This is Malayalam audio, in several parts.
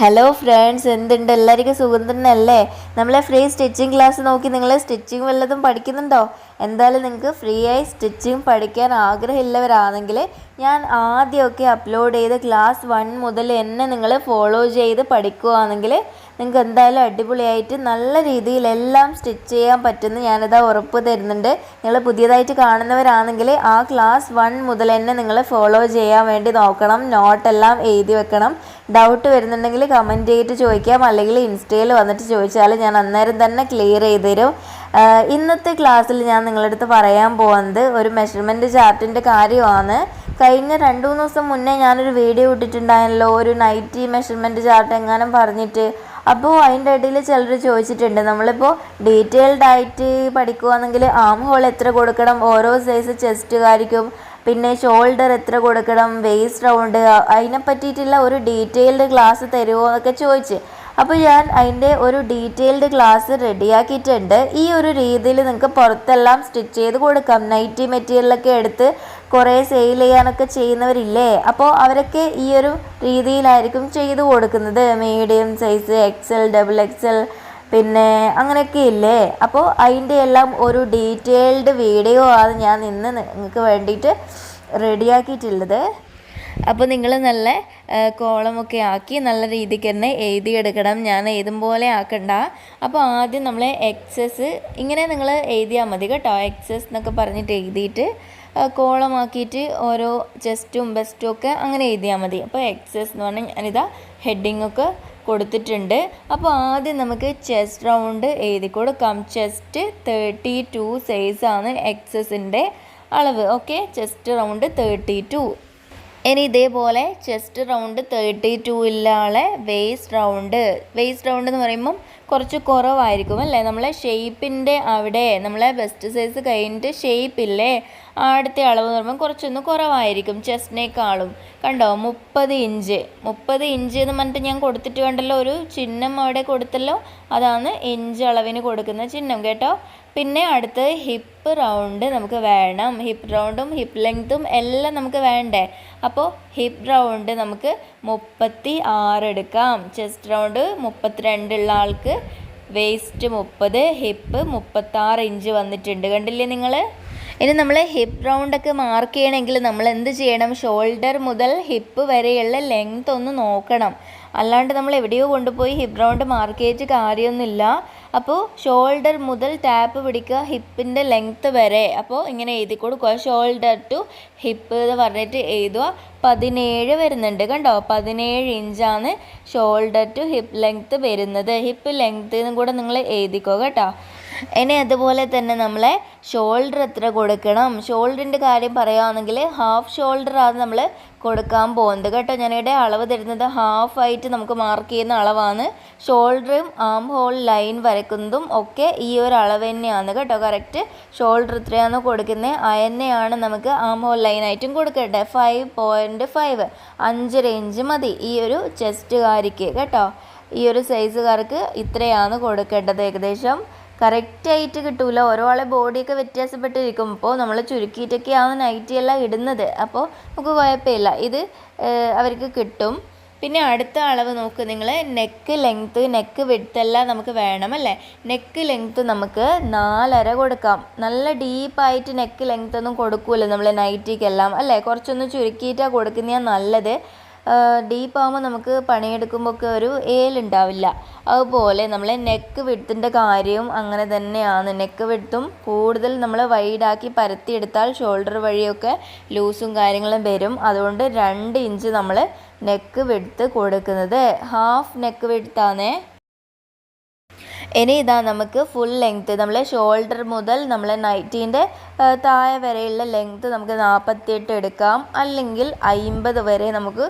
ഹലോ ഫ്രണ്ട്സ് എന്തുണ്ട്? എല്ലാവർക്കും സുഖം തന്നെയല്ലേ? നമ്മളെ ഫ്രീ സ്റ്റിച്ചിങ് ക്ലാസ് നോക്കി നിങ്ങൾ സ്റ്റിച്ചിങ് വല്ലതും പഠിക്കുന്നുണ്ടോ? എന്തായാലും നിങ്ങൾക്ക് ഫ്രീ ആയി സ്റ്റിച്ചിങ് പഠിക്കാൻ ആഗ്രഹമില്ലവരാണെങ്കിൽ ഞാൻ ആദ്യമൊക്കെ അപ്ലോഡ് ചെയ്ത് ക്ലാസ് വൺ മുതൽ എന്നെ നിങ്ങൾ ഫോളോ ചെയ്ത് പഠിക്കുകയാണെങ്കിൽ നിങ്ങൾക്ക് എന്തായാലും അടിപൊളിയായിട്ട് നല്ല രീതിയിൽ എല്ലാം സ്റ്റിച്ച് ചെയ്യാൻ പറ്റുമെന്ന് ഞാനിതാ ഉറപ്പ് തരുന്നുണ്ട്. നിങ്ങൾ പുതിയതായിട്ട് കാണുന്നവരാണെങ്കിൽ ആ ക്ലാസ് വൺ മുതൽ തന്നെ നിങ്ങൾ ഫോളോ ചെയ്യാൻ വേണ്ടി നോക്കണം. നോട്ടെല്ലാം എഴുതി വെക്കണം. ഡൗട്ട് വരുന്നുണ്ടെങ്കിൽ കമന്റ് ചെയ്തിട്ട് ചോദിക്കാം. അല്ലെങ്കിൽ ഇൻസ്റ്റയിൽ വന്നിട്ട് ചോദിച്ചാൽ ഞാൻ അന്നേരം തന്നെ ക്ലിയർ ചെയ്ത് തരും. ഇന്നത്തെ ക്ലാസ്സിൽ ഞാൻ നിങ്ങളുടെ അടുത്ത് പറയാൻ പോകുന്നത് ഒരു മെഷർമെന്റ് ചാർട്ടിന്റെ കാര്യമാണ്. കഴിഞ്ഞ രണ്ട് മൂന്ന് ദിവസം മുന്നേ ഞാനൊരു വീഡിയോ ഇട്ടിട്ടുണ്ടായിരുന്നല്ലോ. ഒരു നൈറ്റി മെഷർമെന്റ് ചാർട്ട് എങ്ങാനും പറഞ്ഞിട്ട് അപ്പോൾ അതിന്റെ ഇടയിൽ ചിലർ ചോദിച്ചിട്ടുണ്ട് നമ്മളിപ്പോൾ ഡീറ്റെയിൽഡ് ആയിട്ട് പഠിക്കുകയാണെങ്കിൽ ആം ഹോൾ എത്ര കൊടുക്കണം? ഓരോ സൈസ് ചെസ്റ്റുകാരിക്കും പിന്നെ ഷോൾഡർ എത്ര കൊടുക്കണം? വേസ്റ്റ് റൗണ്ട് അതിനെ പറ്റിയിട്ടുള്ള ഒരു ഡീറ്റെയിൽഡ് ക്ലാസ് തരുമോ എന്നൊക്കെ ചോദിച്ച്. അപ്പോൾ ഞാൻ അതിന്റെ ഒരു ഡീറ്റെയിൽഡ് ക്ലാസ് റെഡിയാക്കിയിട്ടുണ്ട്. ഈ ഒരു രീതിയിൽ നിങ്ങൾക്ക് പുറത്തെല്ലാം സ്റ്റിച്ച് ചെയ്ത് കൊടുക്കാം. നൈറ്റി മെറ്റീരിയലൊക്കെ എടുത്ത് കുറേ സെയിൽ ചെയ്യാനൊക്കെ ചെയ്യുന്നവരില്ലേ? അപ്പോൾ അവരൊക്കെ ഈ ഒരു രീതിയിലായിരിക്കും ചെയ്തു കൊടുക്കുന്നത്. Medium size XL double XL പിന്നെ അങ്ങനെയൊക്കെ ഇല്ലേ? അപ്പോൾ അതിന്റെ എല്ലാം ഒരു ഡീറ്റെയിൽഡ് വീഡിയോ ആണ് ഞാൻ ഇന്ന് നിങ്ങൾക്ക് വേണ്ടിയിട്ട് റെഡിയാക്കിയിട്ടുള്ളത് അപ്പോൾ നിങ്ങൾ നല്ല കോളമൊക്കെ ആക്കി നല്ല രീതിക്ക് തന്നെ എഴുതിയെടുക്കണം. ഞാൻ എഴുതും പോലെ ആക്കണ്ട. അപ്പോൾ ആദ്യം നമ്മൾ എക്സസ് ഇങ്ങനെ നിങ്ങൾ എഴുതിയാൽ മതി കേട്ടോ. എക്സസ് എന്നൊക്കെ പറഞ്ഞിട്ട് എഴുതിയിട്ട് കോളമാക്കിയിട്ട് ഓരോ ചെസ്റ്റും ബെസ്റ്റും ഒക്കെ അങ്ങനെ എഴുതിയാൽ മതി. അപ്പോൾ എക്സസ് എന്ന് പറഞ്ഞാൽ ഞാനിതാ ഹെഡിങ് ഒക്കെ കൊടുത്തിട്ടുണ്ട്. അപ്പോൾ ആദ്യം നമുക്ക് ചെസ്റ്റ് റൗണ്ട് എഴുതി കൊടുക്കാം. ചെസ്റ്റ് തേർട്ടി ടു സൈസാണ് എക്സസിന്റെ അളവ്. Okay chest round thirty two ഇനി ഇതേപോലെ ചെസ്റ്റ് റൗണ്ട് തേർട്ടി ടു ഉള്ള ആളെ വേസ്റ്റ് റൗണ്ട് വേസ്റ്റ് റൗണ്ട് എന്ന് പറയുമ്പം കുറച്ച് കുറവായിരിക്കും അല്ലേ? നമ്മളെ ഷേപ്പിന്റെ അവിടെ നമ്മളെ ബെസ്റ്റ് സൈസ് കഴിഞ്ഞിട്ട് ഷേപ്പ് ഇല്ലേ? അടുത്ത അളവ് എന്ന് പറയുമ്പോൾ കുറച്ചൊന്ന് കുറവായിരിക്കും ചെസ്റ്റിനേക്കാളും കണ്ടോ? മുപ്പത് ഇഞ്ച് മുപ്പത് ഇഞ്ച് എന്ന് പറഞ്ഞിട്ട് ഞാൻ കൊടുത്തിട്ട് കണ്ടല്ലോ ഒരു ചിഹ്നം അവിടെ കൊടുത്തല്ലോ. അതാണ് ഇഞ്ച് അളവിന് കൊടുക്കുന്ന ചിഹ്നം. കേട്ടോ? പിന്നെ അടുത്ത് ഹിപ്പ് റൗണ്ട് നമുക്ക് വേണം. ഹിപ്പ് റൗണ്ടും ഹിപ്പ് ലെങ്ത്തും എല്ലാം നമുക്ക് വേണ്ടേ? അപ്പോൾ ഹിപ്പ് റൗണ്ട് നമുക്ക് മുപ്പത്തി ആറ് എടുക്കാം ചെസ്റ്റ് റൗണ്ട് മുപ്പത്തിരണ്ടുള്ള ആൾക്ക് വേസ്റ്റ് മുപ്പത് ഹിപ്പ് മുപ്പത്താറ് ഇഞ്ച് വന്നിട്ടുണ്ട്. കണ്ടില്ലേ നിങ്ങൾ ഇനി നമ്മൾ ഹിപ്പ് റൗണ്ടൊക്കെ മാർക്ക് ചെയ്യണമെങ്കിൽ നമ്മൾ എന്ത് ചെയ്യണം? ഷോൾഡർ മുതൽ ഹിപ്പ് വരെയുള്ള ലെങ്ത് ഒന്ന് നോക്കണം. അല്ലാണ്ട് നമ്മൾ എവിടെയോ കൊണ്ടുപോയി ഹിപ്പ് റൗണ്ട് മാർക്ക് ചെയ്തിട്ട് കാര്യമൊന്നുമില്ല. അപ്പോൾ ഷോൾഡർ മുതൽ ടാപ്പ് പിടിക്കുക ഹിപ്പിന്റെ ലെങ്ത്ത് വരെ. അപ്പോൾ ഇങ്ങനെ എഴുതി കൊടുക്കുക. ഷോൾഡർ ടു ഹിപ്പ് എന്ന് പറഞ്ഞിട്ട് എഴുതുക. പതിനേഴ് വരുന്നുണ്ട് കണ്ടോ? പതിനേഴ് ഇഞ്ചാണ് ഷോൾഡർ ടു ഹിപ്പ് ലെങ്ത്ത് വരുന്നത്. ഹിപ്പ് ലെങ്ത്ത് എന്നും കൂടെ നിങ്ങൾ എഴുതിക്കോ കേട്ടോ. ഇനി അതുപോലെ തന്നെ നമ്മളെ ഷോൾഡർ എത്ര കൊടുക്കണം? ഷോൾഡറിന്റെ കാര്യം പറയുകയാണെങ്കിൽ ഹാഫ് ഷോൾഡർ ആണ് നമ്മൾ കൊടുക്കാൻ പോകുന്നത്. കേട്ടോ ഞാനിവിടെ അളവ് തരുന്നത് ഹാഫ് ആയിട്ട് നമുക്ക് മാർക്ക് ചെയ്യുന്ന അളവാണ്. ഷോൾഡറും ആം ഹോൾ ലൈൻ വരയ്ക്കുന്നതും ഒക്കെ ഈ ഒരു അളവ് തന്നെയാണ് കേട്ടോ. കറക്റ്റ് ഷോൾഡർ എത്രയാണോ കൊടുക്കുന്നത്. അയന്നെയാണ് നമുക്ക് ആം ഹോൾ ലൈനായിട്ടും കൊടുക്കേണ്ടത്. ഫൈവ് പോയിന്റ് ഫൈവ് അഞ്ചര ഇഞ്ച് മതി ഈ ഒരു ചെസ്റ്റുകാരിക്ക് കേട്ടോ. ഈ ഒരു സൈസുകാർക്ക് ഇത്രയാണ് കൊടുക്കേണ്ടത് ഏകദേശം. കറക്റ്റായിട്ട് കിട്ടൂല. ഓരോ ആളെ ബോഡിയൊക്കെ വ്യത്യാസപ്പെട്ടിരിക്കും. ഇപ്പോൾ നമ്മൾ ചുരുക്കിയിട്ടൊക്കെയാണ് നൈറ്റിയെല്ലാം ഇടുന്നത്. അപ്പോൾ നമുക്ക് കുഴപ്പമില്ല. ഇത് അവർക്ക് കിട്ടും. പിന്നെ അടുത്ത അളവ് നോക്ക്. നിങ്ങൾ നെക്ക് ലെങ്ത്ത് നെക്ക് വിട്ടെല്ലാം നമുക്ക് വേണം അല്ലേ? നെക്ക് ലെങ്ത്ത് നമുക്ക് നാലര കൊടുക്കാം. നല്ല ഡീപ്പായിട്ട് നെക്ക് ലെങ്ത്ത് ഒന്നും കൊടുക്കൂല നമ്മൾ നൈറ്റിക്കെല്ലാം അല്ലേ? കുറച്ചൊന്ന് ചുരുക്കിയിട്ടാണ് കൊടുക്കുന്നതാണ് നല്ലത്. ഡീപ്പ് ആകുമ്പോൾ നമുക്ക് പണിയെടുക്കുമ്പോൾ ഒക്കെ ഒരു ഏലുണ്ടാവില്ല. അതുപോലെ നമ്മൾ നെക്ക് വിടുത്തിന്റെ കാര്യവും അങ്ങനെ തന്നെയാണ്. നെക്ക് വിടുത്തും കൂടുതൽ നമ്മൾ വൈഡാക്കി പരത്തിയെടുത്താൽ ഷോൾഡർ വഴിയൊക്കെ ലൂസും കാര്യങ്ങളും വരും. അതുകൊണ്ട് രണ്ട് ഇഞ്ച് നമ്മൾ നെക്ക് വിടുത്ത് കൊടുക്കുന്നത്. ഹാഫ് നെക്ക് വിടുത്താണേ ഇനി ഇതാ നമുക്ക് ഫുൾ ലെങ്ത്ത് നമ്മളെ ഷോൾഡർ മുതൽ നമ്മളെ നൈറ്റീന്റെ താഴെ വരെയുള്ള ലെങ്ത്ത് നമുക്ക് നാൽപ്പത്തിയെട്ട് എടുക്കാം. അല്ലെങ്കിൽ അയിമ്പത് വരെ നമുക്ക്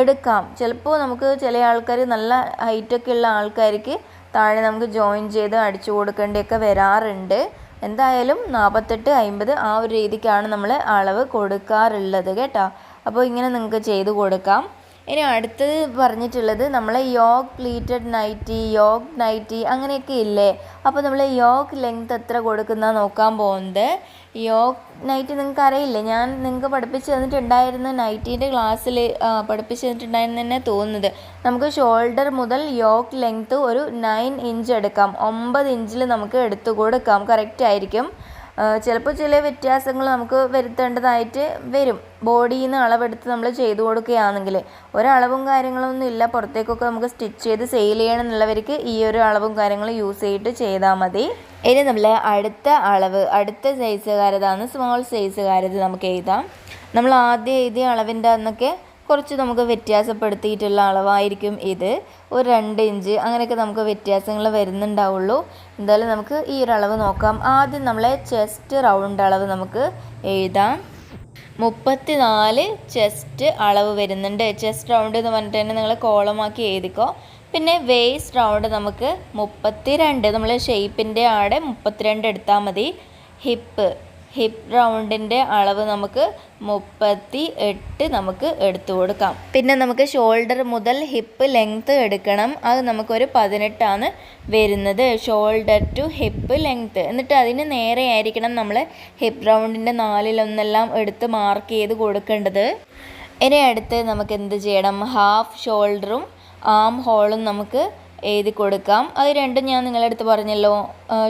എടുക്കാം. ചിലപ്പോൾ നമുക്ക് ചില ആൾക്കാർ നല്ല ഹൈറ്റൊക്കെ ഉള്ള ആൾക്കാർക്ക് താഴെ നമുക്ക് ജോയിൻ ചെയ്ത് അടിച്ചു കൊടുക്കേണ്ടിയൊക്കെ വരാറുണ്ട്. എന്തായാലും നാൽപ്പത്തെട്ട് അമ്പത് ആ ഒരു രീതിക്കാണ് നമ്മൾ അളവ് കൊടുക്കാറുള്ളത് കേട്ടോ. അപ്പോൾ ഇങ്ങനെ നിങ്ങൾക്ക് ചെയ്ത് കൊടുക്കാം. ഇനി അടുത്തത് പറഞ്ഞിട്ടുള്ളത് നമ്മൾ yoke pleated nighty yoke nighty അങ്ങനെയൊക്കെ ഇല്ലേ? അപ്പോൾ നമ്മൾ യോഗ് ലെങ്ത് എത്ര കൊടുക്കുന്ന നോക്കാൻ പോകുന്നത്. യോഗ് നൈറ്റി നിങ്ങൾക്ക് അറിയില്ലേ? ഞാൻ നിങ്ങൾക്ക് പഠിപ്പിച്ച് തന്നിട്ടുണ്ടായിരുന്ന നൈറ്റീന്റെ ക്ലാസ്സിൽ പഠിപ്പിച്ച് തന്നിട്ടുണ്ടായിരുന്നു തന്നെ തോന്നുന്നത്. നമുക്ക് ഷോൾഡർ മുതൽ യോഗ് ലെങ്ത്ത് ഒരു നയൻ ഇഞ്ച് എടുക്കാം. ഒമ്പത് ഇഞ്ചിൽ നമുക്ക് എടുത്തു കൊടുക്കാം. കറക്റ്റ് ആയിരിക്കും. ചിലപ്പോൾ ചില വ്യത്യാസങ്ങൾ നമുക്ക് വരുത്തേണ്ടതായിട്ട് വരും. ബോഡിയിൽ നിന്ന് അളവെടുത്ത് നമ്മൾ ചെയ്തു കൊടുക്കുകയാണെങ്കിൽ ഒരളവും കാര്യങ്ങളൊന്നും ഇല്ല. പുറത്തേക്കൊക്കെ നമുക്ക് സ്റ്റിച്ച് ചെയ്ത് സെയിൽ ചെയ്യണം എന്നുള്ളവർക്ക് ഈ ഒരു അളവും കാര്യങ്ങളും യൂസ് ചെയ്തിട്ട് ചെയ്താൽ മതി. ഇനി നമ്മൾ അടുത്ത അളവ് അടുത്ത സൈസുകാരതാണ് സ്മോൾ സൈസുകാരത് നമുക്ക് എഴുതാം. നമ്മൾ ആദ്യം എഴുതിയ അളവിന്റെ അന്നൊക്കെ കുറച്ച് നമുക്ക് വ്യത്യാസപ്പെടുത്തിയിട്ടുള്ള അളവായിരിക്കും ഇത്. ഒരു രണ്ട് ഇഞ്ച് അങ്ങനെയൊക്കെ നമുക്ക് വ്യത്യാസങ്ങൾ വരുന്നുണ്ടാവുള്ളൂ. എന്തായാലും നമുക്ക് ഈ ഒരു അളവ് നോക്കാം. ആദ്യം നമ്മളെ ചെസ്റ്റ് റൗണ്ട് അളവ് നമുക്ക് എഴുതാം. മുപ്പത്തി നാല് ചെസ്റ്റ് അളവ് വരുന്നുണ്ട്. ചെസ്റ്റ് റൗണ്ട് എന്ന് പറഞ്ഞിട്ട് തന്നെ നിങ്ങൾ കോളമാക്കി എഴുതിക്കോ. പിന്നെ വേസ്റ്റ് റൗണ്ട് നമുക്ക് മുപ്പത്തി രണ്ട് നമ്മൾ ഷേപ്പിന്റെ ആടെ മുപ്പത്തിരണ്ട് എടുത്താൽ മതി. ഹിപ്പ്. ഹിപ്പ് റൗണ്ടിന്റെ അളവ് നമുക്ക് മുപ്പത്തി എട്ട് നമുക്ക് എടുത്തു കൊടുക്കാം. പിന്നെ നമുക്ക് ഷോൾഡർ മുതൽ ഹിപ്പ് ലെങ്ത്ത് എടുക്കണം. അത് നമുക്കൊരു പതിനെട്ടാണ് വരുന്നത്. ഷോൾഡർ ടു ഹിപ്പ് ലെങ്ത്ത് എന്നിട്ട് അതിന് നേരെ ആയിരിക്കണം നമ്മൾ ഹിപ്പ് റൗണ്ടിന്റെ നാലിലൊന്നെല്ലാം എടുത്ത് മാർക്ക് ചെയ്ത് കൊടുക്കേണ്ടത്. ഇനി അടുത്ത് നമുക്ക് എന്ത് ചെയ്യണം? ഹാഫ് ഷോൾഡറും ആം ഹോളും നമുക്ക് എഴുതി കൊടുക്കാം. അത് രണ്ടും ഞാൻ നിങ്ങളുടെ അടുത്ത് പറഞ്ഞല്ലോ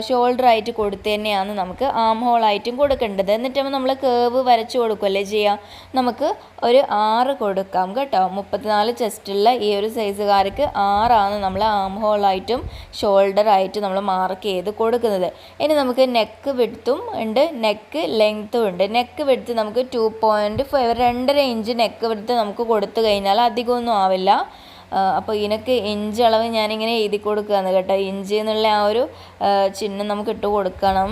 ഷോൾഡർ ആയിട്ട് കൊടുത്ത് തന്നെയാണ് നമുക്ക് ആം ഹോളായിട്ടും കൊടുക്കേണ്ടത്. എന്നിട്ട് നമ്മൾ കേവ് വരച്ചു കൊടുക്കുമല്ലേ ചെയ്യുക നമുക്ക് ഒരു ആറ് കൊടുക്കാം കേട്ടോ. മുപ്പത്തിനാല് ചെസ്റ്റുള്ള ഈ ഒരു സൈസുകാർക്ക് ആറാണ് നമ്മൾ ആം ഹോളായിട്ടും ഷോൾഡർ ആയിട്ടും നമ്മൾ മാർക്ക് ചെയ്ത് കൊടുക്കുന്നത്. ഇനി നമുക്ക് നെക്ക് വിടുത്തും ഉണ്ട്. നെക്ക് ലെങ്ത്തും ഉണ്ട്. നെക്ക് വിടുത്ത് നമുക്ക് ടു പോയിന്റ് ഫൈവ് രണ്ടര ഇഞ്ച് നെക്ക് വിടുത്ത് നമുക്ക് കൊടുത്തു കഴിഞ്ഞാൽ അധികമൊന്നും ആവില്ല. അപ്പോൾ ഇതിനൊക്കെ ഇഞ്ച് അളവ് ഞാനിങ്ങനെ എഴുതി കൊടുക്കുകയാണ് കേട്ടോ. ഇഞ്ച് എന്നുള്ള ആ ഒരു ചിഹ്നം നമുക്ക് ഇട്ട് കൊടുക്കണം.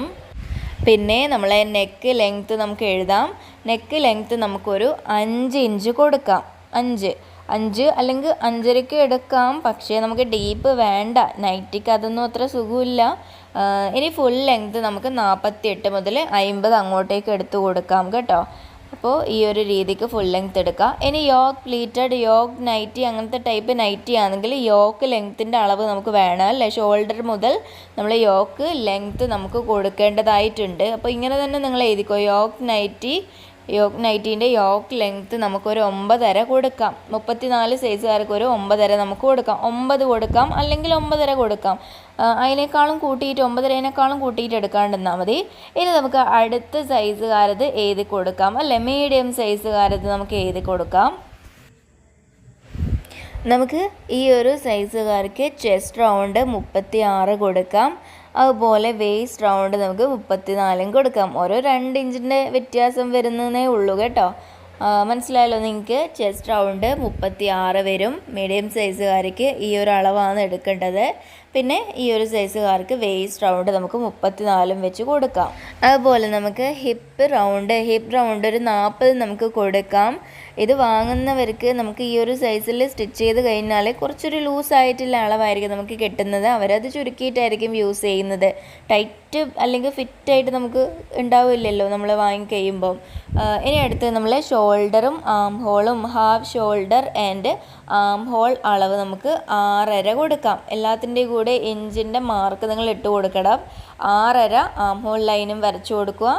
പിന്നെ നമ്മളെ നെക്ക് ലെങ്ത്ത് നമുക്ക് എഴുതാം. നെക്ക് ലെങ്ത്ത് നമുക്കൊരു അഞ്ച് ഇഞ്ച് കൊടുക്കാം. അഞ്ച്. അഞ്ച് അല്ലെങ്കിൽ അഞ്ചരയ്ക്ക് എടുക്കാം. പക്ഷേ നമുക്ക് ഡീപ്പ് വേണ്ട. നൈറ്റിക്ക് അതൊന്നും അത്ര സുഖമില്ല. ഇനി ഫുൾ ലെങ്ത്ത് നമുക്ക് നാൽപ്പത്തി എട്ട് മുതൽ അമ്പത് അങ്ങോട്ടേക്ക് എടുത്തു കൊടുക്കാം കേട്ടോ. അപ്പോൾ ഈ ഒരു രീതിക്ക് ഫുൾ ലെങ്ത് എടുക്കുക ഇനി യോക്ക് പ്ലീറ്റഡ് യോക്ക് നൈറ്റി അങ്ങനത്തെ ടൈപ്പ് നൈറ്റി ആണെങ്കിൽ യോക്ക് ലെങ്ത്തിന്റെ അളവ് നമുക്ക് വേണം അല്ലേ? ഷോൾഡർ മുതൽ നമ്മൾ യോക്ക് ലെങ്ത്ത് നമുക്ക് കൊടുക്കേണ്ടതായിട്ടുണ്ട്. അപ്പോൾ ഇങ്ങനെ തന്നെ നിങ്ങൾ എഴുതിക്കോ. യോക്ക് നൈറ്റി യോക്ക് നൈറ്റീന്റെ യോക്ക് ലെങ്ത്ത് നമുക്കൊരു ഒമ്പതര കൊടുക്കാം. മുപ്പത്തിനാല് സൈസുകാർക്ക് ഒരു ഒമ്പതര നമുക്ക് കൊടുക്കാം. ഒമ്പത് കൊടുക്കാം അല്ലെങ്കിൽ ഒമ്പതര കൊടുക്കാം. അതിനേക്കാളും കൂട്ടിയിട്ട് ഒമ്പതരേനേക്കാളും കൂട്ടിയിട്ട് എടുക്കാണ്ടിരുന്നാൽ മതി. ഇനി നമുക്ക് അടുത്ത സൈസുകാരത് എഴുതി കൊടുക്കാം. അല്ലേ? മീഡിയം സൈസുകാരത് നമുക്ക് എഴുതി കൊടുക്കാം. നമുക്ക് ഈ ഒരു സൈസുകാർക്ക് ചെസ്റ്റ് റൗണ്ട് മുപ്പത്തി ആറ് കൊടുക്കാം. അതുപോലെ വേസ്റ്റ് റൗണ്ട് നമുക്ക് മുപ്പത്തിനാലും കൊടുക്കാം. ഓരോ രണ്ട് ഇഞ്ചിന്റെ വ്യത്യാസം വരുന്നതേ ഉള്ളൂ കേട്ടോ. മനസ്സിലായല്ലോ നിങ്ങൾക്ക്? ചെസ്റ്റ് റൗണ്ട് മുപ്പത്തി ആറ് വരും മീഡിയം സൈസുകാർക്ക് ഈ ഒരു അളവാണ് എടുക്കേണ്ടത്. പിന്നെ ഈ ഒരു സൈസുകാർക്ക് വേസ്റ്റ് റൗണ്ട് നമുക്ക് മുപ്പത്തിനാലും വെച്ച് കൊടുക്കാം. അതുപോലെ നമുക്ക് ഹിപ്പ് റൗണ്ട് ഹിപ്പ് റൗണ്ട് ഒരു നാൽപ്പത് നമുക്ക് കൊടുക്കാം. ഇത് വാങ്ങുന്നവർക്ക് നമുക്ക് ഈ ഒരു സൈസിൽ സ്റ്റിച്ച് ചെയ്ത് കഴിഞ്ഞാൽ കുറച്ചൊരു ലൂസായിട്ടുള്ള അളവായിരിക്കും നമുക്ക് കിട്ടുന്നത്. അവരത് ചുരുക്കിയിട്ടായിരിക്കും യൂസ് ചെയ്യുന്നത്. ടൈറ്റ് അല്ലെങ്കിൽ ഫിറ്റായിട്ട് നമുക്ക് ഉണ്ടാവില്ലല്ലോ നമ്മൾ വാങ്ങി കഴിയുമ്പം. ഇനി അടുത്ത് നമ്മൾ ഷോൾഡറും ആം ഹോളും half shoulder and arm whole അളവ് നമുക്ക് ആറര കൊടുക്കാം. എല്ലാത്തിന്റെയും കൂടെ ഇഞ്ചിന്റെ മാർക്ക് നിങ്ങൾ ഇട്ട് കൊടുക്കണം. ആറര ആം ഹോൾ ലൈനും വരച്ചു കൊടുക്കുക.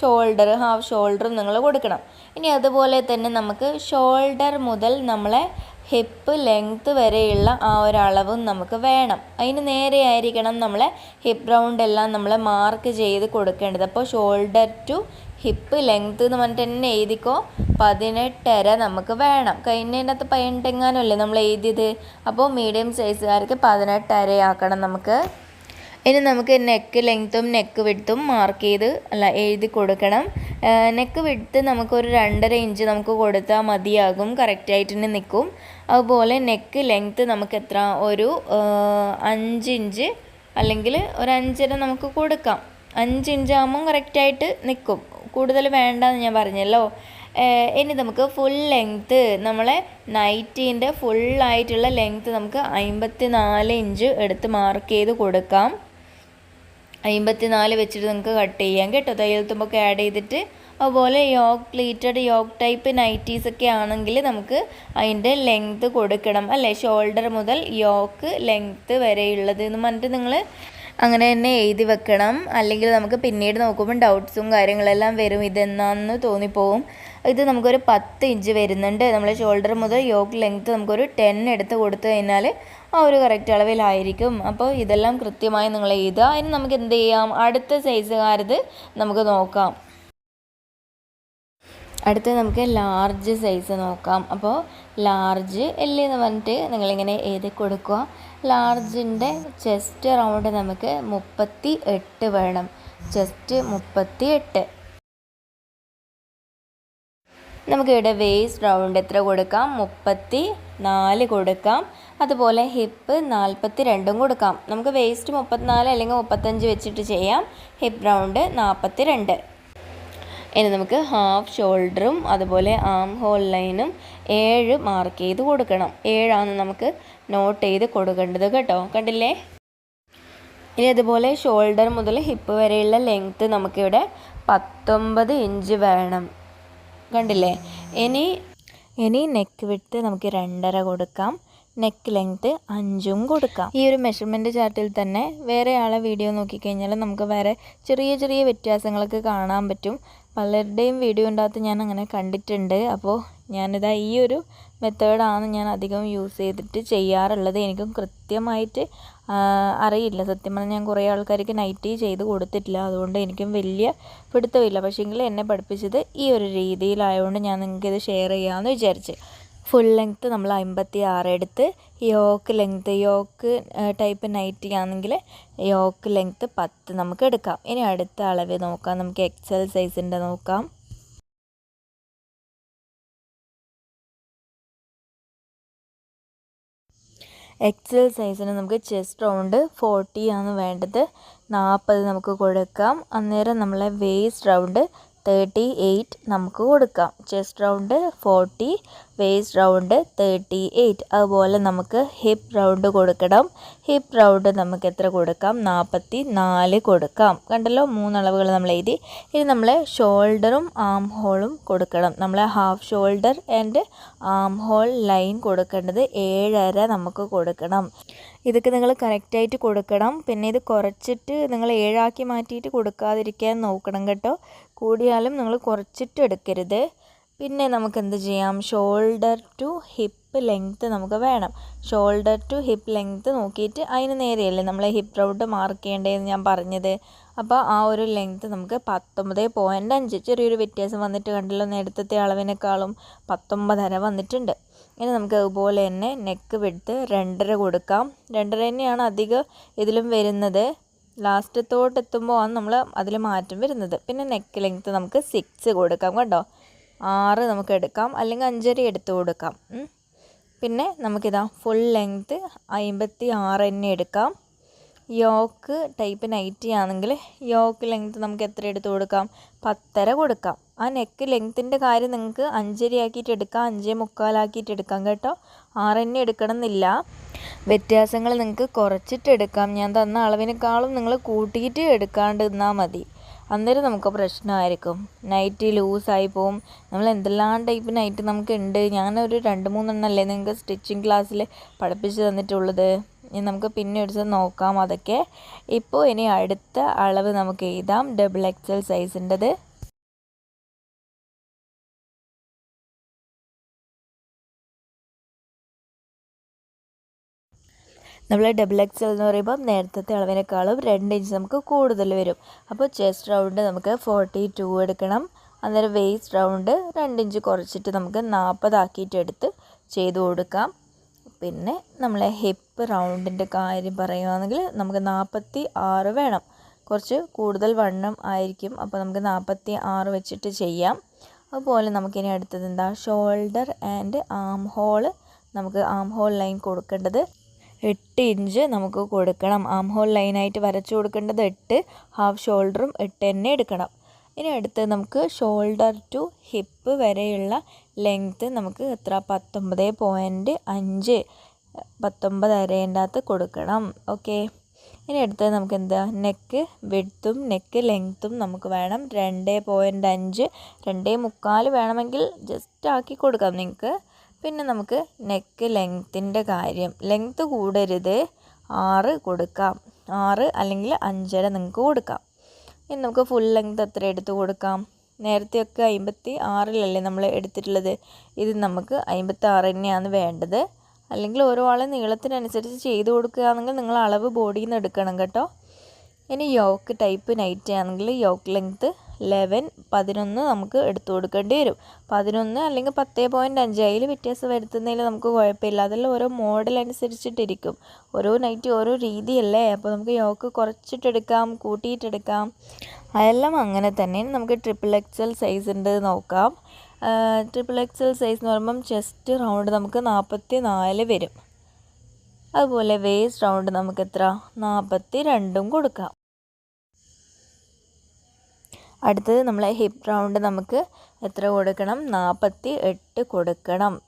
ഷോൾഡർ ഹാഫ് ഷോൾഡറും നിങ്ങൾ കൊടുക്കണം. ഇനി അതുപോലെ തന്നെ നമുക്ക് ഷോൾഡർ മുതൽ നമ്മളെ ഹിപ്പ് ലെങ്ത് വരെയുള്ള ആ ഒരു അളവും നമുക്ക് വേണം. അതിന് നേരെ ആയിരിക്കണം നമ്മളെ ഹിപ്പ് റൗണ്ട് എല്ലാം നമ്മൾ മാർക്ക് ചെയ്ത് കൊടുക്കേണ്ടത്. അപ്പോൾ ഷോൾഡർ ടു ഹിപ്പ് ലെങ്ത്ത് എന്ന് പറഞ്ഞിട്ട് തന്നെ എഴുതിക്കോ. പതിനെട്ടര നമുക്ക് വേണം. കഴിഞ്ഞതിന്റെ അകത്ത് പതിനെട്ടെങ്ങാനും നമ്മൾ എഴുതിയത്? അപ്പോൾ മീഡിയം സൈസുകാർക്ക് പതിനെട്ടരയാക്കണം നമുക്ക്. ഇനി നമുക്ക് നെക്ക് ലെങ്ത്തും നെക്ക് വിടുത്തും മാർക്ക് ചെയ്ത് അല്ല എഴുതി കൊടുക്കണം. നെക്ക് വിടുത്ത് നമുക്കൊരു രണ്ടര ഇഞ്ച് നമുക്ക് കൊടുത്താൽ മതിയാകും. കറക്റ്റായിട്ട് തന്നെ നിൽക്കും. അതുപോലെ നെക്ക് ലെങ്ത്ത് നമുക്ക് എത്ര? ഒരു അഞ്ച് ഇഞ്ച് അല്ലെങ്കിൽ ഒരു അഞ്ചര നമുക്ക് കൊടുക്കാം. അഞ്ച് ഇഞ്ച് ആകുമ്പം കറക്റ്റായിട്ട് നിൽക്കും കൂടുതൽ വേണ്ടെന്ന് ഞാൻ പറഞ്ഞല്ലോ. ഇനി നമുക്ക് ഫുൾ ലെങ്ത്ത് നമ്മളെ നൈറ്റീന്റെ ഫുള്ളായിട്ടുള്ള ലെങ്ത്ത് നമുക്ക് അമ്പത്തി നാല് ഇഞ്ച് എടുത്ത് മാർക്ക് ചെയ്ത് കൊടുക്കാം. അമ്പത്തി നാല് വെച്ചിട്ട് നിങ്ങൾക്ക് കട്ട് ചെയ്യാം കേട്ടോ. തയ്യൽ തുമ്പൊക്കെ ആഡ് ചെയ്തിട്ട് അതുപോലെ yoke pleated yoke type nighties ഒക്കെ ആണെങ്കിൽ നമുക്ക് അതിന്റെ ലെങ്ത് കൊടുക്കണം. അല്ലേ? ഷോൾഡർ മുതൽ യോക്ക് ലെങ്ത് വരെയുള്ളത് എന്ന് പറഞ്ഞിട്ട് നിങ്ങൾ അങ്ങനെ തന്നെ എഴുതി വെക്കണം. അല്ലെങ്കിൽ നമുക്ക് പിന്നീട് നോക്കുമ്പോൾ ഡൗട്ട്സും കാര്യങ്ങളെല്ലാം വരും. ഇതെന്നാന്ന് തോന്നിപ്പോവും. ഇത് നമുക്കൊരു പത്ത് ഇഞ്ച് വരുന്നുണ്ട്. നമ്മൾ ഷോൾഡർ മുതൽ യോക്ക് ലെങ്ത് നമുക്കൊരു ടെൻ എടുത്ത് കൊടുത്തു കഴിഞ്ഞാൽ ആ ഒരു കറക്റ്റ് അളവിലായിരിക്കും. അപ്പോൾ ഇതെല്ലാം കൃത്യമായി നിങ്ങൾ എഴുതുക. അതിന് നമുക്ക് എന്ത് ചെയ്യാം? അടുത്ത സൈസുകാരത് നമുക്ക് നോക്കാം. അടുത്ത് നമുക്ക് ലാർജ് സൈസ് നോക്കാം. അപ്പോൾ ലാർജ് എൽ എന്ന് പറഞ്ഞിട്ട് നിങ്ങളിങ്ങനെ എഴുതി കൊടുക്കുക. ലാർജിന്റെ ചെസ്റ്റ് റൗണ്ട് നമുക്ക് മുപ്പത്തി എട്ട് വേണം. ചെസ്റ്റ് മുപ്പത്തി എട്ട് നമുക്കിവിടെ വേസ്റ്റ് റൗണ്ട് എത്ര കൊടുക്കാം? മുപ്പത്തി നാല് കൊടുക്കാം. അതുപോലെ ഹിപ്പ് നാൽപ്പത്തി രണ്ടും കൊടുക്കാം. നമുക്ക് വേസ്റ്റ് മുപ്പത്തിനാല് അല്ലെങ്കിൽ മുപ്പത്തഞ്ച് വെച്ചിട്ട് ചെയ്യാം. ഹിപ്പ് റൗണ്ട് നാൽപ്പത്തി രണ്ട് ഇനി നമുക്ക് ഹാഫ് ഷോൾഡറും അതുപോലെ ആം ഹോൾ ലൈനും ഏഴ് മാർക്ക് ചെയ്ത് കൊടുക്കണം. ഏഴാണ് നമുക്ക് നോട്ട് ചെയ്ത് കൊടുക്കേണ്ടത് കേട്ടോ. കണ്ടില്ലേ? ഇനി അതുപോലെ ഷോൾഡർ മുതൽ ഹിപ്പ് വരെയുള്ള ലെങ്ത്ത് നമുക്കിവിടെ പത്തൊമ്പത് ഇഞ്ച് വേണം. കണ്ടില്ലേ? ഇനി ഇനി നെക്ക് വിട്ട് നമുക്ക് രണ്ടര കൊടുക്കാം. നെക്ക് ലെങ്ത്ത് അഞ്ചും കൊടുക്കാം. ഈ ഒരു മെഷർമെന്റ് ചാർട്ടിൽ തന്നെ വേറെ ആളെ വീഡിയോ നോക്കിക്കഴിഞ്ഞാൽ നമുക്ക് വേറെ ചെറിയ ചെറിയ വ്യത്യാസങ്ങളൊക്കെ കാണാൻ പറ്റും. പലരുടെയും വീഡിയോ ഉണ്ടാകത്ത് ഞാൻ അങ്ങനെ കണ്ടിട്ടുണ്ട്. അപ്പോൾ ഞാനിതാ ഈ ഒരു മെത്തേഡാണ് ഞാൻ അധികം യൂസ് ചെയ്തിട്ട് ചെയ്യാറുള്ളത്. എനിക്കും കൃത്യമായിട്ട് അറിയില്ല. സത്യം പറഞ്ഞാൽ ഞാൻ കുറേ ആൾക്കാർക്ക് നൈറ്റി ചെയ്ത് കൊടുത്തിട്ടില്ല. അതുകൊണ്ട് എനിക്കും വലിയ പിടുത്തമില്ല. പക്ഷേങ്കിൽ എന്നെ പഠിപ്പിച്ചത് ഈ ഒരു രീതിയിലായതുകൊണ്ട് ഞാൻ നിങ്ങൾക്കിത് ഷെയർ ചെയ്യാമെന്ന് വിചാരിച്ച്. ഫുൾ ലെങ്ത്ത് നമ്മൾ അമ്പത്തി ആറ് എടുത്ത് yoke length yoke type nighty ആണെങ്കിൽ യോക്ക് ലെങ്ത്ത് പത്ത് നമുക്ക് എടുക്കാം. ഇനി അടുത്ത അളവ് നോക്കാം. നമുക്ക് എക്സൽ സൈസിന്റെ നോക്കാം. എക്സൽ സൈസിന് നമുക്ക് ചെസ്റ്റ് റൗണ്ട് ഫോർട്ടി ആണ് വേണ്ടത്. നാൽപ്പത് നമുക്ക് കൊടുക്കാം. അന്നേരം നമ്മളെ വേസ്റ്റ് റൗണ്ട് തേർട്ടി എയ്റ്റ് നമുക്ക് കൊടുക്കാം. Chest round forty waist round thirty eight അതുപോലെ നമുക്ക് ഹിപ്പ് റൗണ്ട് കൊടുക്കണം. ഹിപ്പ് റൗണ്ട് നമുക്ക് എത്ര കൊടുക്കാം? നാൽപ്പത്തി നാല് കൊടുക്കാം. കണ്ടല്ലോ? മൂന്നളവുകൾ നമ്മൾ എഴുതി. ഇനി നമ്മൾ ഷോൾഡറും ആം ഹോളും കൊടുക്കണം. നമ്മൾ half shoulder and arm hole line കൊടുക്കേണ്ടത് ഏഴര നമുക്ക് കൊടുക്കണം. ഇതൊക്കെ നിങ്ങൾ കറക്റ്റായിട്ട് കൊടുക്കണം. പിന്നെ ഇത് കുറച്ചിട്ട് നിങ്ങൾ ഏഴാക്കി മാറ്റിയിട്ട് കൊടുക്കാതിരിക്കാൻ നോക്കണം കേട്ടോ. കൂടിയാലും നിങ്ങൾ കുറച്ചിട്ട് എടുക്കരുത്. പിന്നെ നമുക്ക് എന്ത് ചെയ്യാം? ഷോൾഡർ ടു ഹിപ്പ് ലെങ്ത്ത് നമുക്ക് വേണം. ഷോൾഡർ ടു ഹിപ്പ് ലെങ്ത്ത് നോക്കിയിട്ട് അതിന് നേരെയല്ലേ നമ്മൾ ഹിപ്പ് റൗണ്ട് മാർക്ക് ചെയ്യേണ്ടതെന്ന് ഞാൻ പറഞ്ഞത്? അപ്പോൾ ആ ഒരു ലെങ്ത്ത് നമുക്ക് പത്തൊമ്പത് പോയിന്റ് അഞ്ച് ചെറിയൊരു വ്യത്യാസം വന്നിട്ട് കണ്ടല്ലോ നേരത്തെ അളവിനേക്കാളും പത്തൊമ്പതര വന്നിട്ടുണ്ട്. ഇനി നമുക്ക് അതുപോലെ തന്നെ നെക്ക് വിടുത്ത് രണ്ടര കൊടുക്കാം. രണ്ടര തന്നെയാണ് അധികം ഇതിലും വരുന്നത്. ലാസ്റ്റത്തോട്ട് എത്തുമ്പോൾ ആണ് നമ്മൾ അതിൽ മാറ്റം വരുന്നത്. പിന്നെ നെക്ക് ലെങ്ത്ത് നമുക്ക് സിക്സ് കൊടുക്കാം കേട്ടോ. ആറ് നമുക്ക് എടുക്കാം. അല്ലെങ്കിൽ അഞ്ചര എടുത്ത് കൊടുക്കാം. പിന്നെ നമുക്കിതാ ഫുൾ ലെങ്ത്ത് അമ്പത്തി ആറ് തന്നെ എടുക്കാം. യോക്ക് ടൈപ്പ് നൈറ്റി ആണെങ്കിൽ യോക്ക് ലെങ്ത്ത് നമുക്ക് എത്ര എടുത്ത് കൊടുക്കാം? പത്തര കൊടുക്കാം. ആ നെക്ക് ലെങ്ത്തിന്റെ കാര്യം നിങ്ങൾക്ക് അഞ്ചര ആക്കിയിട്ട് എടുക്കാം അഞ്ചേ മുക്കാലാക്കിയിട്ട് എടുക്കാം കേട്ടോ. ആറ് തന്നെ എടുക്കണം എന്നില്ല വ്യത്യാസങ്ങൾ നിങ്ങൾക്ക് കുറച്ചിട്ട് എടുക്കാം ഞാൻ തന്ന അളവിനേക്കാളും നിങ്ങൾ കൂട്ടിയിട്ട് എടുക്കാണ്ട് നിന്നാൽ മതി. അന്നേരം നമുക്ക് പ്രശ്നമായിരിക്കും. നൈറ്റ് ലൂസായി പോവും നമ്മൾ എന്തെല്ലാം ടൈപ്പ് നൈറ്റ് നമുക്ക് ഉണ്ട് ഞാനൊരു രണ്ട് മൂന്നെണ്ണമല്ലേ നിങ്ങൾക്ക് സ്റ്റിച്ചിങ് ക്ലാസ്സിൽ പഠിപ്പിച്ച് തന്നിട്ടുള്ളത്. ഇനി നമുക്ക് പിന്നെ ഒരു ദിവസം നോക്കാം അതൊക്കെ. ഇപ്പോൾ ഇനി അടുത്ത അളവ് നമുക്ക് എഴുതാം. ഡബിൾ എക്സൽ സൈസിന്റെത് നമ്മൾ ഡബിൾ എക്സ് എന്ന് പറയുമ്പോൾ നേരത്തെ അളവിനേക്കാളും രണ്ട് ഇഞ്ച് നമുക്ക് കൂടുതൽ വരും. അപ്പോൾ ചെസ്റ്റ് റൗണ്ട് നമുക്ക് ഫോർട്ടി ടു എടുക്കണം. അന്നേരം വേസ്റ്റ് റൗണ്ട് രണ്ട് ഇഞ്ച് കുറച്ചിട്ട് നമുക്ക് നാൽപ്പതാക്കിയിട്ട് എടുത്ത് ചെയ്ത് കൊടുക്കാം. പിന്നെ നമ്മളെ ഹിപ്പ് റൗണ്ടിന്റെ കാര്യം പറയുകയാണെങ്കിൽ നമുക്ക് നാൽപ്പത്തി ആറ് വേണം. കുറച്ച് കൂടുതൽ വണ്ണം ആയിരിക്കും. അപ്പോൾ നമുക്ക് നാൽപ്പത്തി ആറ് വെച്ചിട്ട് ചെയ്യാം. അതുപോലെ നമുക്കിനി അടുത്തത് എന്താ? ഷോൾഡർ ആൻഡ് ആം ഹോൾ നമുക്ക് ആം ഹോൾ ലൈൻ കൊടുക്കേണ്ടത് എട്ട് ഇഞ്ച് നമുക്ക് കൊടുക്കണം. ആം ഹോൾ ലൈനായിട്ട് വരച്ചു കൊടുക്കേണ്ടത് എട്ട് ഹാഫ് ഷോൾഡറും എട്ട് തന്നെ എടുക്കണം. ഇനി അടുത്ത് നമുക്ക് ഷോൾഡർ ടു ഹിപ്പ് വരെയുള്ള ലെങ്ത്ത് നമുക്ക് എത്ര? പത്തൊമ്പത് പോയിന്റ് അഞ്ച് പത്തൊമ്പത് അരേന്റെ അകത്ത് കൊടുക്കണം. ഓക്കെ ഇനി അടുത്ത് നമുക്ക് എന്താ? നെക്ക് വിഡ്ത്തും നെക്ക് ലെങ്ത്തും നമുക്ക് വേണം. രണ്ട് പോയിന്റ് അഞ്ച് രണ്ടേ മുക്കാൽ വേണമെങ്കിൽ ജസ്റ്റ് ആക്കി കൊടുക്കാം നിങ്ങൾക്ക്. പിന്നെ നമുക്ക് നെക്ക് ലെങ്ത്തിന്റെ കാര്യം. ലെങ്ത്ത് കൂടരുത്. ആറ് കൊടുക്കാം. ആറ് അല്ലെങ്കിൽ അഞ്ചര നിങ്ങൾക്ക് കൊടുക്കാം. ഇനി നമുക്ക് ഫുൾ ലെങ്ത് എത്ര എടുത്ത് കൊടുക്കാം? നേരത്തെയൊക്കെ അമ്പത്തി ആറിലല്ലേ നമ്മൾ എടുത്തിട്ടുള്ളത്? ഇത് നമുക്ക് അമ്പത്തി ആറ് തന്നെയാണ് വേണ്ടത്. അല്ലെങ്കിൽ ഓരോ ആളെ നീളത്തിനനുസരിച്ച് ചെയ്ത് കൊടുക്കുകയാണെങ്കിൽ നിങ്ങൾ അളവ് ബോഡിയിൽ നിന്ന് എടുക്കണം കേട്ടോ. ഇനി യോക്ക് ടൈപ്പ് നൈറ്റ് ആണെങ്കിൽ യോക്ക് ലെങ്ത്ത് ലെവൻ പതിനൊന്ന് നമുക്ക് എടുത്തു കൊടുക്കേണ്ടി വരും. പതിനൊന്ന് അല്ലെങ്കിൽ പത്തേ പോയിന്റ് അഞ്ച് അതിൽ വ്യത്യാസം വരുത്തുന്നതിൽ നമുക്ക് കുഴപ്പമില്ല. അതെല്ലാം ഓരോ മോഡൽ അനുസരിച്ചിട്ടിരിക്കും. ഓരോ നൈറ്റ് ഓരോ രീതിയല്ലേ? അപ്പോൾ നമുക്ക് യോക്ക് കുറച്ചിട്ടെടുക്കാം കൂട്ടിയിട്ടെടുക്കാം. അതെല്ലാം അങ്ങനെ തന്നെ നമുക്ക് ട്രിപ്പിൾ എക്സൽ സൈസ് ഉണ്ട് നോക്കാം. ട്രിപ്പിൾ എക്സൽ സൈസ് എന്ന് പറയുമ്പം ചെസ്റ്റ് റൗണ്ട് നമുക്ക് നാൽപ്പത്തി നാല് വരും. അതുപോലെ വേസ്റ്റ് റൗണ്ട് നമുക്ക് എത്ര? നാൽപ്പത്തി രണ്ടും കൊടുക്കാം. അടുത്തത് നമ്മൾ ഹിപ്പ് റൗണ്ട് നമുക്ക് എത്ര കൊടുക്കണം? നാൽപ്പത്തി എട്ട് കൊടുക്കണം.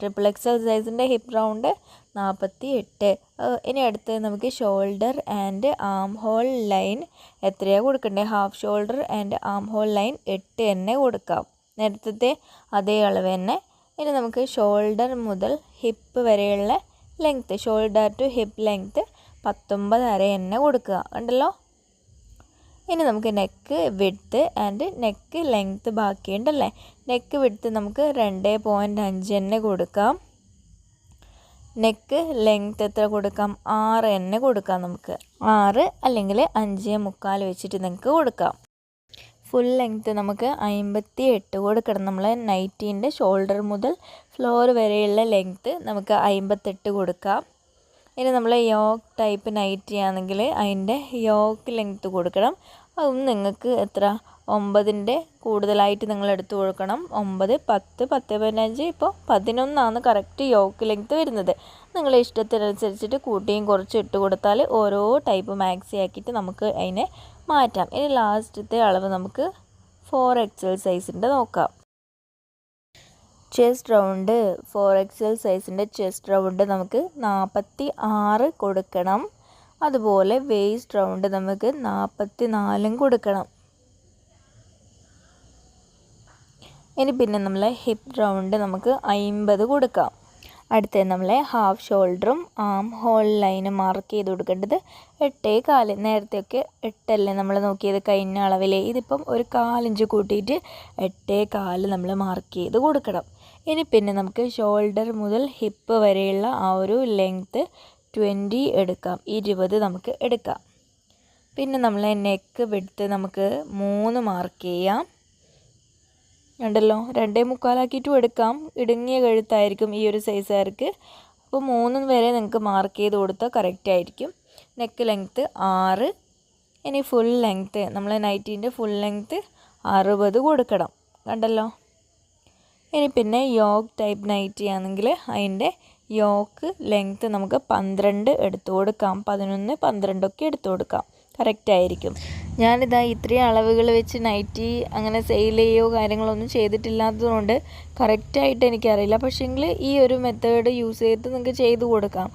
ട്രിപ്പിൾ എക്സൽ സൈസിന്റെ ഹിപ്പ് റൗണ്ട് നാൽപ്പത്തി എട്ട് ഇനി അടുത്തത് നമുക്ക് shoulder and arm hole line എത്രയാണ് കൊടുക്കേണ്ടത് half shoulder and arm hole line എട്ട് തന്നെ കൊടുക്കാം. നേരത്തെ അതേ അളവ് തന്നെ. ഇനി നമുക്ക് ഷോൾഡർ മുതൽ ഹിപ്പ് വരെയുള്ള length shoulder to hip length പത്തൊമ്പത് അര തന്നെ കൊടുക്കുക. കണ്ടല്ലോ? ഇനി നമുക്ക് neck width and neck length ബാക്കിയുണ്ടല്ലേ? Neck width നമുക്ക് രണ്ട് പോയിന്റ് അഞ്ച് തന്നെ കൊടുക്കാം. നെക്ക് ലെങ്ത്ത് എത്ര കൊടുക്കാം? ആറ് തന്നെ കൊടുക്കാം നമുക്ക്. ആറ് അല്ലെങ്കിൽ അഞ്ച് മുക്കാൽ വെച്ചിട്ട് നിങ്ങൾക്ക് കൊടുക്കാം. ഫുൾ ലെങ്ത്ത് നമുക്ക് അമ്പത്തി എട്ട് കൊടുക്കണം നമ്മൾ നൈറ്റീന്റെ ഷോൾഡർ മുതൽ ഫ്ലോർ വരെയുള്ള ലെങ്ത്ത് നമുക്ക് അമ്പത്തെട്ട് കൊടുക്കാം. ഇനി നമ്മൾ യോക്ക് ടൈപ്പ് നൈറ്റ് ആണെങ്കിൽ അതിന്റെ യോക്ക് ലെങ്ത്ത് കൊടുക്കണം. അതും നിങ്ങൾക്ക് എത്ര? ഒമ്പതിന്റെ കൂടുതലായിട്ട് നിങ്ങൾ എടുത്തു കൊടുക്കണം. ഒമ്പത് പത്ത് പത്ത് പതിനഞ്ച് ഇപ്പോൾ പതിനൊന്നാണ് കറക്റ്റ് യോക്ക് ലെങ്ത്ത് വരുന്നത്. നിങ്ങളെ ഇഷ്ടത്തിനനുസരിച്ചിട്ട് കൂട്ടിയും കുറച്ച് ഇട്ട് കൊടുത്താൽ ഓരോ ടൈപ്പ് മാക്സി ആക്കിയിട്ട് നമുക്ക് അതിനെ മാറ്റാം. ഇനി ലാസ്റ്റത്തെ അളവ് നമുക്ക് ഫോർ എക്സൽ സൈസിന്റെ നോക്കാം. ചെസ്റ്റ് റൗണ്ട് ഫോർ എക്സൽ സൈസിന്റെ ചെസ്റ്റ് റൗണ്ട് നമുക്ക് നാൽപ്പത്തി ആറ് കൊടുക്കണം. അതുപോലെ വേസ്റ്റ് റൗണ്ട് നമുക്ക് നാൽപ്പത്തി നാലും കൊടുക്കണം. ഇനി പിന്നെ നമ്മളെ ഹിപ്പ് റൗണ്ട് നമുക്ക് അമ്പത് കൊടുക്കാം. അടുത്ത നമ്മളെ ഹാഫ് ഷോൾഡറും ആം ഹോൾ ലൈനും മാർക്ക് ചെയ്ത് കൊടുക്കേണ്ടത് എട്ടേ കാൽ. നേരത്തെയൊക്കെ എട്ടല്ലേ നമ്മൾ നോക്കിയത് കഴിഞ്ഞ അളവിലെ. ഇതിപ്പം ഒരു കാലിഞ്ച് കൂട്ടിയിട്ട് എട്ടേ കാൽ നമ്മൾ മാർക്ക് ചെയ്ത് കൊടുക്കണം. ഇനി പിന്നെ നമുക്ക് ഷോൾഡർ മുതൽ ഹിപ്പ് വരെയുള്ള ആ ഒരു ലെങ്ത്ത് ട്വന്റി എടുക്കാം. ഇരുപത് നമുക്ക് എടുക്കാം. പിന്നെ നമ്മൾ നെക്ക് വിടുത്ത് നമുക്ക് മൂന്ന് മാർക്ക് ചെയ്യാം. ഉണ്ടല്ലോ രണ്ടേ മുക്കാലാക്കിയിട്ടും എടുക്കാം. ഇടുങ്ങിയ കഴുത്തായിരിക്കും ഈ ഒരു സൈസുകാർക്ക് അപ്പോൾ മൂന്നും വരെ നിങ്ങൾക്ക് മാർക്ക് ചെയ്ത് കൊടുത്താൽ കറക്റ്റ് ആയിരിക്കും. നെക്ക് ലെങ്ത്ത് ആറ് ഇനി ഫുൾ ലെങ്ത്ത് നമ്മൾ നൈറ്റീന്റെ ഫുൾ ലെങ്ത്ത് അറുപത് കൊടുക്കണം. കണ്ടല്ലോ? ഇനി പിന്നെ യോക്ക് ടൈപ്പ് നൈറ്റി ആണെങ്കിൽ അതിന്റെ യോക്ക് ലെങ്ത്ത് നമുക്ക് പന്ത്രണ്ട് എടുത്തു കൊടുക്കാം. പതിനൊന്ന് പന്ത്രണ്ടൊക്കെ എടുത്തു കൊടുക്കാം. കറക്റ്റ് ആയിരിക്കും. ഞാനിതാ ഇത്രയും അളവുകൾ വെച്ച് നൈറ്റി അങ്ങനെ സെയിൽ ചെയ്യുകയോ കാര്യങ്ങളൊന്നും ചെയ്തിട്ടില്ലാത്തതുകൊണ്ട് കറക്റ്റായിട്ട് എനിക്കറിയില്ല. പക്ഷേങ്കിൽ ഈ ഒരു മെത്തേഡ് യൂസ് ചെയ്ത് നിങ്ങൾക്ക് ചെയ്ത് കൊടുക്കാം.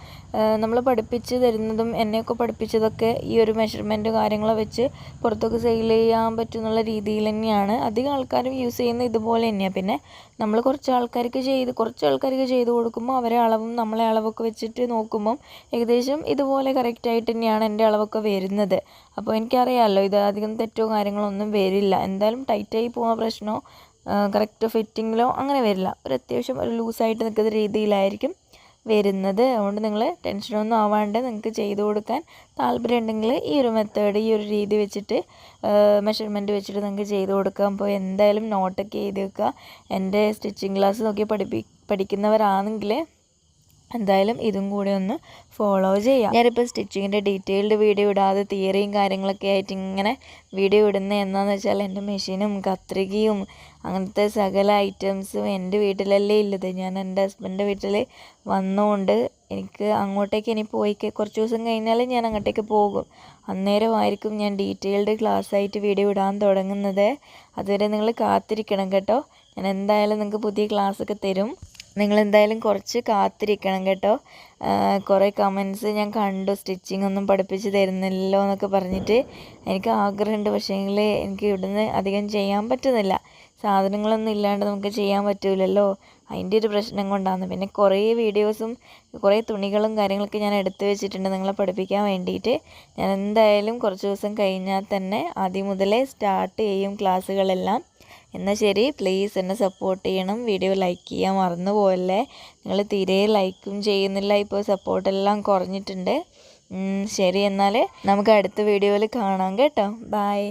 നമ്മൾ പഠിപ്പിച്ച് തരുന്നതും എന്നെയൊക്കെ പഠിപ്പിച്ചതൊക്കെ ഈ ഒരു മെഷർമെന്റ് കാര്യങ്ങളോ വെച്ച് പുറത്തൊക്കെ സെയിൽ ചെയ്യാൻ പറ്റുന്നുള്ള രീതിയിൽ തന്നെയാണ്. അധികം ആൾക്കാരും യൂസ് ചെയ്യുന്നത് ഇതുപോലെ തന്നെയാണ് പിന്നെ നമ്മൾ കുറച്ച് ആൾക്കാർക്ക് ചെയ്ത് കുറച്ച് ആൾക്കാർക്ക് ചെയ്ത് കൊടുക്കുമ്പോൾ അവരെ അളവും നമ്മളെ അളവൊക്കെ വെച്ചിട്ട് നോക്കുമ്പം ഏകദേശം ഇതുപോലെ കറക്റ്റായിട്ട് തന്നെയാണ് എന്റെ അളവൊക്കെ വരുന്നത്. അപ്പോൾ എനിക്കറിയാമല്ലോ ഇത് അധികം തെറ്റോ കാര്യങ്ങളൊന്നും വരില്ല. എന്തായാലും ടൈറ്റായി പോകുന്ന പ്രശ്നമോ കറക്റ്റ് ഫിറ്റിങ്ങിലോ അങ്ങനെ വരില്ല. ഒരു അത്യാവശ്യം ഒരു ലൂസായിട്ട് നിൽക്കുന്ന രീതിയിലായിരിക്കും വരുന്നത്. അതുകൊണ്ട് നിങ്ങൾ ടെൻഷനൊന്നും ആവാണ്ട് നിങ്ങൾക്ക് ചെയ്തു കൊടുക്കാൻ താല്പര്യം ഉണ്ടെങ്കിൽ ഈ ഒരു മെത്തേഡ് ഈ ഒരു രീതി വെച്ചിട്ട് മെഷർമെന്റ് വെച്ചിട്ട് നിങ്ങൾക്ക് ചെയ്തു കൊടുക്കാം. അപ്പോൾ എന്തായാലും നോട്ടൊക്കെ എഴുതി വെക്കുക. എന്റെ സ്റ്റിച്ചിങ് ക്ലാസ് നോക്കി പഠിപ്പി പഠിക്കുന്നവരാണെങ്കിൽ എന്തായാലും ഇതും കൂടി ഒന്ന് ഫോളോ ചെയ്യാം. ഞാനിപ്പോൾ സ്റ്റിച്ചിങ്ങിന്റെ ഡീറ്റെയിൽഡ് വീഡിയോ ഇടാതെ തിയറിയും കാര്യങ്ങളൊക്കെ ആയിട്ട് ഇങ്ങനെ വീഡിയോ ഇടുന്നത് എന്താണെന്ന് വെച്ചാൽ എന്റെ മെഷീനും കത്രികയും അങ്ങനത്തെ സകല ഐറ്റംസും എന്റെ വീട്ടിലല്ലേ ഇല്ലത്. ഞാൻ എന്റെ ഹസ്ബൻഡിന്റെ വീട്ടിൽ വന്നുകൊണ്ട് എനിക്ക് അങ്ങോട്ടേക്ക് ഇനി പോയി കുറച്ച് ദിവസം കഴിഞ്ഞാൽ ഞാൻ അങ്ങോട്ടേക്ക് പോകും. അന്നേരമായിരിക്കും ഞാൻ ഡീറ്റെയിൽഡ് ക്ലാസ് ആയിട്ട് വീഡിയോ ഇടാൻ തുടങ്ങുന്നത്. അതുവരെ നിങ്ങൾ കാത്തിരിക്കണം കേട്ടോ. ഞാൻ എന്തായാലും നിങ്ങൾക്ക് പുതിയ ക്ലാസ്സൊക്കെ തരും. നിങ്ങൾ എന്തായാലും കുറച്ച് കാത്തിരിക്കണം കേട്ടോ. കുറേ കമൻസ് ഞാൻ കണ്ടു. സ്റ്റിച്ചിങ് ഒന്നും പഠിപ്പിച്ച് തരുന്നില്ലല്ലോ എന്നൊക്കെ പറഞ്ഞിട്ട് എനിക്ക് ആഗ്രഹമുണ്ട്. പക്ഷേങ്കിൽ എനിക്ക് ഇവിടുന്ന് അധികം ചെയ്യാൻ പറ്റുന്നില്ല. സാധനങ്ങളൊന്നും ഇല്ലാണ്ട് നമുക്ക് ചെയ്യാൻ പറ്റൂലല്ലോ. അതിന്റെ ഒരു പ്രശ്നം കൊണ്ടാണ് പിന്നെ കുറേ വീഡിയോസും കുറേ തുണികളും കാര്യങ്ങളൊക്കെ ഞാൻ എടുത്തു വെച്ചിട്ടുണ്ട് നിങ്ങളെ പഠിപ്പിക്കാൻ വേണ്ടിയിട്ട്. ഞാൻ എന്തായാലും കുറച്ച് ദിവസം കഴിഞ്ഞാൽ തന്നെ ആദ്യം മുതലേ സ്റ്റാർട്ട് ചെയ്യും ക്ലാസ്സുകളെല്ലാം. എന്നാൽ ശരി പ്ലീസ് എന്നെ സപ്പോർട്ട് ചെയ്യണം. വീഡിയോ ലൈക്ക് ചെയ്യാൻ മറന്നു പോയല്ലേ നിങ്ങൾ തീരെ ലൈക്കും ചെയ്യുന്നില്ല ഇപ്പോൾ സപ്പോർട്ടെല്ലാം കുറഞ്ഞിട്ടുണ്ട്. ശരി എന്നാൽ നമുക്ക് അടുത്ത വീഡിയോയിൽ കാണാം കേട്ടോ. ബായ്